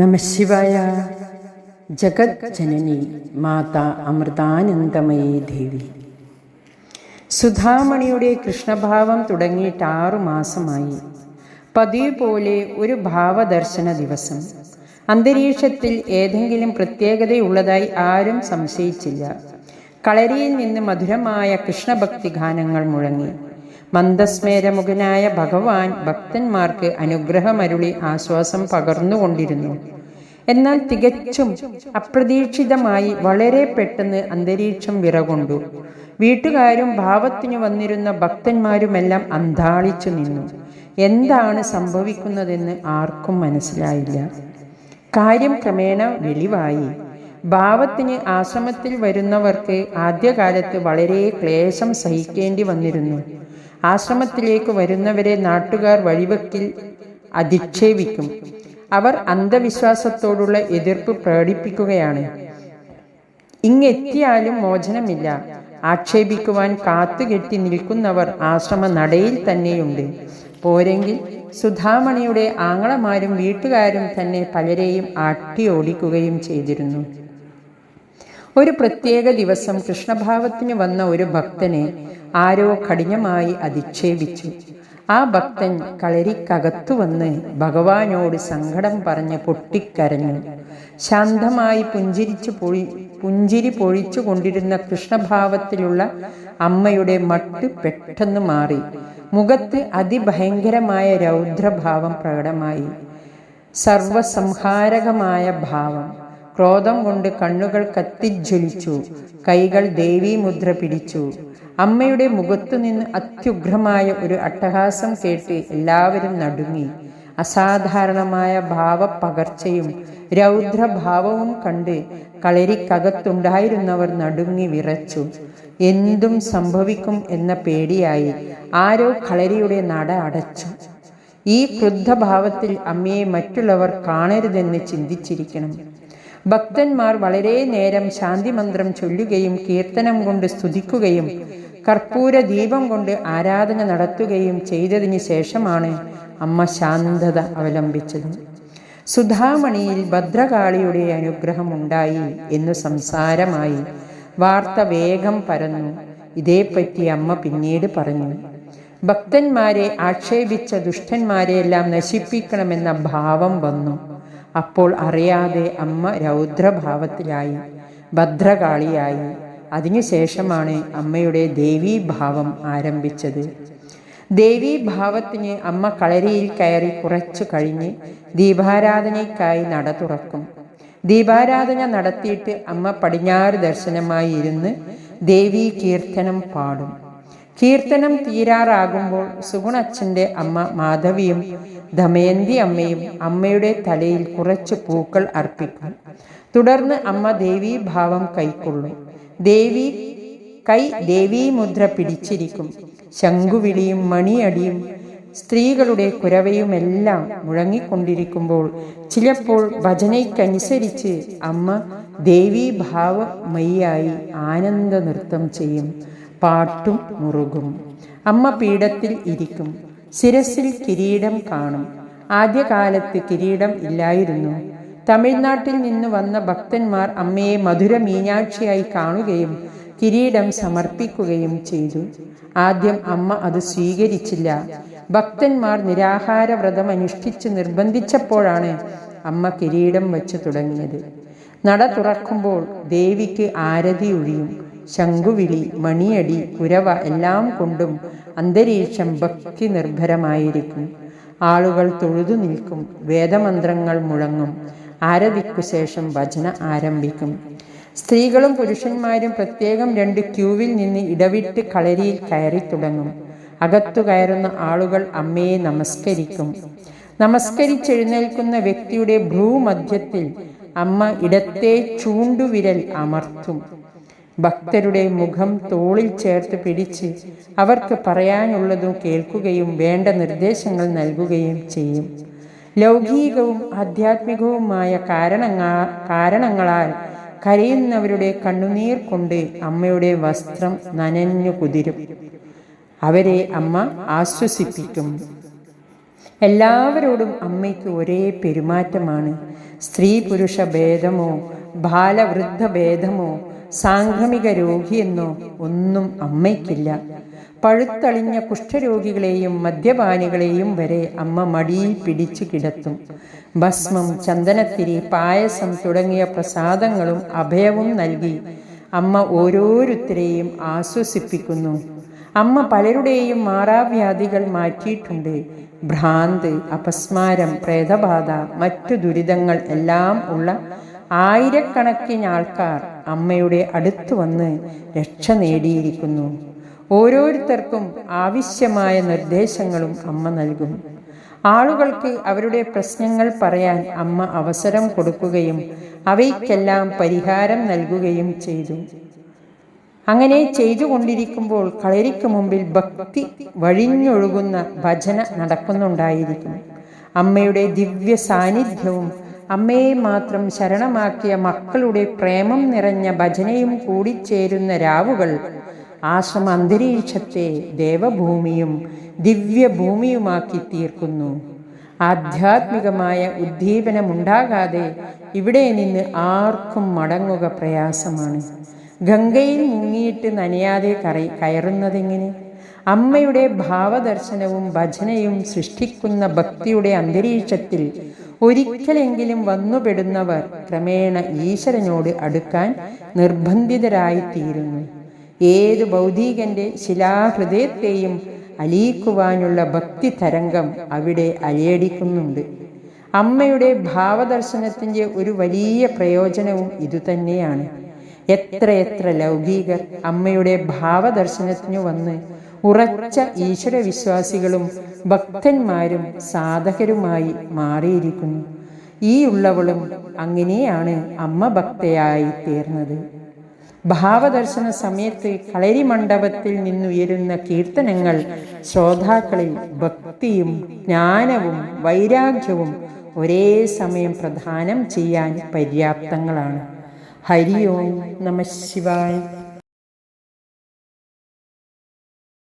നമശിവായ ജഗത് ജനനി മാതാ അമൃതാനന്ദമയീ ദേവി. സുധാമണിയുടെ കൃഷ്ണഭാവം തുടങ്ങിയിട്ട് ആറു മാസമായി. പതിവ് പോലെ ഒരു ഭാവദർശന ദിവസം. അന്തരീക്ഷത്തിൽ ഏതെങ്കിലും പ്രത്യേകതയുള്ളതായി ആരും സംശയിച്ചില്ല. കളരിയിൽ നിന്ന് മധുരമായ കൃഷ്ണഭക്തി ഗാനങ്ങൾ മുഴങ്ങി. മന്ദസ്മേരമുഖനായ ഭഗവാൻ ഭക്തന്മാർക്ക് അനുഗ്രഹമരുളി ആശ്വാസം പകർന്നുകൊണ്ടിരുന്നു. എന്നാൽ തികച്ചും അപ്രതീക്ഷിതമായി വളരെ പെട്ടെന്ന് അന്തരീക്ഷം വിറകൊണ്ടു. വീട്ടുകാരും ഭാവത്തിനു വന്നിരുന്ന ഭക്തന്മാരുമെല്ലാം അന്താളിച്ചു നിന്നു. എന്താണ് സംഭവിക്കുന്നതെന്ന് ആർക്കും മനസ്സിലായില്ല. കാര്യം ക്രമേണ വെളിവായി. ഭാവത്തിന് ആശ്രമത്തിൽ വരുന്നവർക്ക് ആദ്യകാലത്ത് വളരെ ക്ലേശം സഹിക്കേണ്ടി വന്നിരുന്നു. ആശ്രമത്തിലേക്ക് വരുന്നവരെ നാട്ടുകാർ വഴിവെക്കിൽ അധിക്ഷേപിക്കും. അവർ അന്ധവിശ്വാസത്തോടുള്ള എതിർപ്പ് പ്രകടിപ്പിക്കുകയാണ്. ഇങ്ങെത്തിയാലും മോചനമില്ല. ആക്ഷേപിക്കുവാൻ കാത്തുകെട്ടി നിൽക്കുന്നവർ ആശ്രമ നടയിൽ തന്നെയുണ്ട്. പോരെങ്കിൽ സുധാമണിയുടെ ആങ്ങളമാരും വീട്ടുകാരും തന്നെ പലരെയും ആട്ടിയോടിക്കുകയും ചെയ്തിരുന്നു. ഒരു പ്രത്യേക ദിവസം കൃഷ്ണഭാവത്തിന് വന്ന ഒരു ഭക്തനെ ആരോ കഠിനമായി അധിക്ഷേപിച്ചു. ആ ഭക്തൻ കളരിക്കകത്തു വന്ന് ഭഗവാനോട് സങ്കടം പറഞ്ഞ് പൊട്ടിക്കരഞ്ഞു. ശാന്തമായി പുഞ്ചിരിച്ചു പൊഴി പുഞ്ചിരി പൊഴിച്ചു കൊണ്ടിരുന്ന കൃഷ്ണഭാവത്തിലുള്ള അമ്മയുടെ മട്ട് പെട്ടെന്ന് മാറി. മുഖത്ത് അതിഭയങ്കരമായ രൗദ്രഭാവം പ്രകടമായി. സർവസംഹാരകമായ ഭാവം. ക്രോധം കൊണ്ട് കണ്ണുകൾ കത്തിജ്വലിച്ചു കൈകൾ ദേവീമുദ്ര പിടിച്ചു. അമ്മയുടെ മുഖത്തു നിന്ന് അത്യുഗ്രമായ ഒരു അട്ടഹാസം കേട്ട് എല്ലാവരും നടുങ്ങി. അസാധാരണമായ ഭാവപ്പകർച്ചയും രൗദ്രഭാവവും കണ്ട് കളരിക്കകത്തുണ്ടായിരുന്നവർ നടുങ്ങി വിറച്ചു. എന്തും സംഭവിക്കും എന്ന പേടിയായി ആരോ കളരിയുടെ നട അടച്ചു. ഈ ക്രുദ്ധഭാവത്തിൽ അമ്മയെ മറ്റുള്ളവർ കാണരുതെന്ന് ചിന്തിച്ചിരിക്കണം. ഭക്തന്മാർ വളരെ നേരം ശാന്തിമന്ത്രം ചൊല്ലുകയും കീർത്തനം കൊണ്ട് സ്തുതിക്കുകയും കർപ്പൂര ദീപം കൊണ്ട് ആരാധന നടത്തുകയും ചെയ്തതിന് ശേഷമാണ് അമ്മ ശാന്തത അവലംബിച്ചത്. സുധാമണിയിൽ ഭദ്രകാളിയുടെ അനുഗ്രഹം ഉണ്ടായി എന്നു സംസാരമായി വാർത്ത വേഗം പരന്നു. ഇതേപ്പറ്റി അമ്മ പിന്നീട് പറഞ്ഞു. ഭക്തന്മാരെ ആക്ഷേപിച്ച ദുഷ്ടന്മാരെയെല്ലാം നശിപ്പിക്കണമെന്ന ഭാവം വന്നു. അപ്പോൾ അറിയാതെ അമ്മ രൗദ്രഭാവത്തിലായി ഭദ്രകാളിയായി. അതിനുശേഷമാണ് അമ്മയുടെ ദേവീഭാവം ആരംഭിച്ചത്. ദേവീഭാവത്തിന് അമ്മ കളരിയിൽ കയറി കുറച്ചു കഴിഞ്ഞ് ദീപാരാധനയ്ക്കായി നട തുറക്കും. ദീപാരാധന നടത്തിയിട്ട് അമ്മ പടിഞ്ഞാറ് ദർശനമായി ഇരുന്ന് ദേവീ കീർത്തനം പാടും. കീർത്തനം തീരാറാകുമ്പോൾ സുഗുണച്ഛന്റെ അമ്മ മാധവിയും ദമയന്തി അമ്മയും അമ്മയുടെ തലയിൽ കുറച്ച് പൂക്കൾ അർപ്പിക്കും. തുടർന്ന് അമ്മ ദേവീഭാവം കൈക്കൊള്ളും. ദേവി കൈ ദേവീമുദ്ര പിടിച്ചിരിക്കും. ശംഖുവിളിയും മണിയടിയും സ്ത്രീകളുടെ കുരവയുമെല്ലാം മുഴങ്ങിക്കൊണ്ടിരിക്കുമ്പോൾ ചിലപ്പോൾ ഭജനയ്ക്കനുസരിച്ച് അമ്മ ദേവീഭാവമയ്യായി ആനന്ദ നൃത്തം ചെയ്യും. പാട്ടും മുറുകും. അമ്മ പീഠത്തിൽ ഇരിക്കും. ശിരസിൽ കിരീടം കാണും. ആദ്യകാലത്ത് കിരീടം ഇല്ലായിരുന്നു. തമിഴ്നാട്ടിൽ നിന്ന് വന്ന ഭക്തന്മാർ അമ്മയെ മധുര മീനാക്ഷിയായി കാണുകയും കിരീടം സമർപ്പിക്കുകയും ചെയ്തു. ആദ്യം അമ്മ അത് സ്വീകരിച്ചില്ല. ഭക്തന്മാർ നിരാഹാര വ്രതം അനുഷ്ഠിച്ച് നിർബന്ധിച്ചപ്പോഴാണ് അമ്മ കിരീടം വച്ചു തുടങ്ങിയത്. നട തുറക്കുമ്പോൾ ദേവിക്ക് ആരതി ഒഴിയും. ശംഖുവിളി മണിയടി കുരവ എല്ലാം കൊണ്ടും അന്തരീക്ഷം ഭക്തി നിർഭരമായിരിക്കും ആളുകൾ തൊഴുതു നിൽക്കും. വേദമന്ത്രങ്ങൾ മുഴങ്ങും. ആരതിക്കു ശേഷം ഭജന ആരംഭിക്കും. സ്ത്രീകളും പുരുഷന്മാരും പ്രത്യേകം രണ്ട് ക്യൂവിൽ നിന്ന് ഇടവിട്ട് കളരിയിൽ കയറി തുടങ്ങും. അകത്തു കയറുന്ന ആളുകൾ അമ്മയെ നമസ്കരിക്കും. നമസ്കരിച്ചെഴുന്നേൽക്കുന്ന വ്യക്തിയുടെ ഭ്രൂമധ്യത്തിൽ അമ്മ ഇടത്തെ ചൂണ്ടുവിരൽ അമർത്തും. ഭക്തരുടെ മുഖം തോളിൽ ചേർത്ത് പിടിച്ച് അവർക്ക് പറയാനുള്ളതും കേൾക്കുകയും വേണ്ട നിർദ്ദേശങ്ങൾ നൽകുകയും ചെയ്യും. ലൗകികവും ആധ്യാത്മികവുമായ കാരണങ്ങ കാരണങ്ങളാൽ കരയുന്നവരുടെ കണ്ണുനീർ കൊണ്ട് അമ്മയുടെ വസ്ത്രം നനഞ്ഞു കുതിരും. അവരെ അമ്മ ആശ്വസിപ്പിക്കും. എല്ലാവരോടും അമ്മയ്ക്ക് ഒരേ പെരുമാറ്റമാണ്. സ്ത്രീ പുരുഷ ഭേദമോ ബാലവൃദ്ധ ഭേദമോ സാംക്രമിക രോഗിയെന്നോ ഒന്നും അമ്മയ്ക്കില്ല. പഴുത്തളിഞ്ഞ കുഷ്ഠരോഗികളെയും മദ്യപാനികളെയും വരെ അമ്മ മടിയിൽ പിടിച്ചു കിടത്തും. ഭസ്മം ചന്ദനത്തിരി പായസം തുടങ്ങിയ പ്രസാദങ്ങളും അഭയവും നൽകി അമ്മ ഓരോരുത്തരെയും ആശ്വസിപ്പിക്കുന്നു. അമ്മ പലരുടെയും മാറാവ്യാധികൾ മാറ്റിയിട്ടുണ്ട്. ഭ്രാന്ത് അപസ്മാരം പ്രേതബാധ മറ്റു ദുരിതങ്ങൾ എല്ലാം ഉള്ള ആയിരക്കണക്കിന് ആൾക്കാർ അമ്മയുടെ അടുത്ത് വന്ന് രക്ഷ നേടിയിരിക്കുന്നു. ഓരോരുത്തർക്കും ആവശ്യമായ നിർദ്ദേശങ്ങളും അമ്മ നൽകും. ആളുകൾക്ക് അവരുടെ പ്രശ്നങ്ങൾ പറയാൻ അമ്മ അവസരം കൊടുക്കുകയും അവയ്ക്കെല്ലാം പരിഹാരം നൽകുകയും ചെയ്തു. അങ്ങനെ ചെയ്തുകൊണ്ടിരിക്കുമ്പോൾ കളരിക്ക് മുമ്പിൽ ഭക്തി വഴിഞ്ഞൊഴുകുന്ന ഭജന നടക്കുന്നുണ്ടായിരിക്കും. അമ്മയുടെ ദിവ്യ സാന്നിധ്യവും അമ്മയെ മാത്രം ശരണമാക്കിയ മക്കളുടെ പ്രേമം നിറഞ്ഞ ഭജനയും കൂടിച്ചേരുന്ന രാവുകൾ ആശ്രമ അന്തരീക്ഷത്തെ ദേവഭൂമിയും ദിവ്യഭൂമിയുമാക്കി തീർക്കുന്നു. ആധ്യാത്മികമായ ഉദ്ദീപനമുണ്ടാകാതെ ഇവിടെ നിന്ന് ആർക്കും മടങ്ങുക പ്രയാസമാണ്. ഗംഗയിൽ മുങ്ങിയിട്ട് നനയാതെ കറി കയറുന്നതെങ്ങനെ? അമ്മയുടെ ഭാവദർശനവും ഭജനയും സൃഷ്ടിക്കുന്ന ഭക്തിയുടെ അന്തരീക്ഷത്തിൽ ഒരിക്കലെങ്കിലും വന്നുപെടുന്നവർ ക്രമേണ ഈശ്വരനോട് അടുക്കാൻ നിർബന്ധിതരായിത്തീരുന്നു. ഏത് ഭൗതികന്റെ ശിലാഹൃദയത്തെയും അലിയിക്കുവാനുള്ള ഭക്തി തരംഗം അവിടെ അലയടിക്കുന്നുണ്ട്. അമ്മയുടെ ഭാവദർശനത്തിന്റെ ഒരു വലിയ പ്രയോജനവും ഇതുതന്നെയാണ്. എത്രയെത്ര ലൗകികർ അമ്മയുടെ ഭാവദർശനത്തിനു വന്ന് ഉറച്ച ഈശ്വരവിശ്വാസികളും ഭക്തന്മാരും സാധകരുമായി മാറിയിരിക്കുന്നു. ഈ ഉള്ളവളും അങ്ങനെയാണ് അമ്മ ഭക്തയായി തീർന്നത്. ഭാവദർശന സമയത്ത് കളരി മണ്ഡപത്തിൽ നിന്നുയരുന്ന കീർത്തനങ്ങൾ ശ്രോതാക്കളിൽ ഭക്തിയും ജ്ഞാനവും വൈരാഗ്യവും ഒരേ സമയം പ്രദാനം ചെയ്യാൻ പര്യാപ്തങ്ങളാണ്. ഹരി ഓം നമ ശിവായ.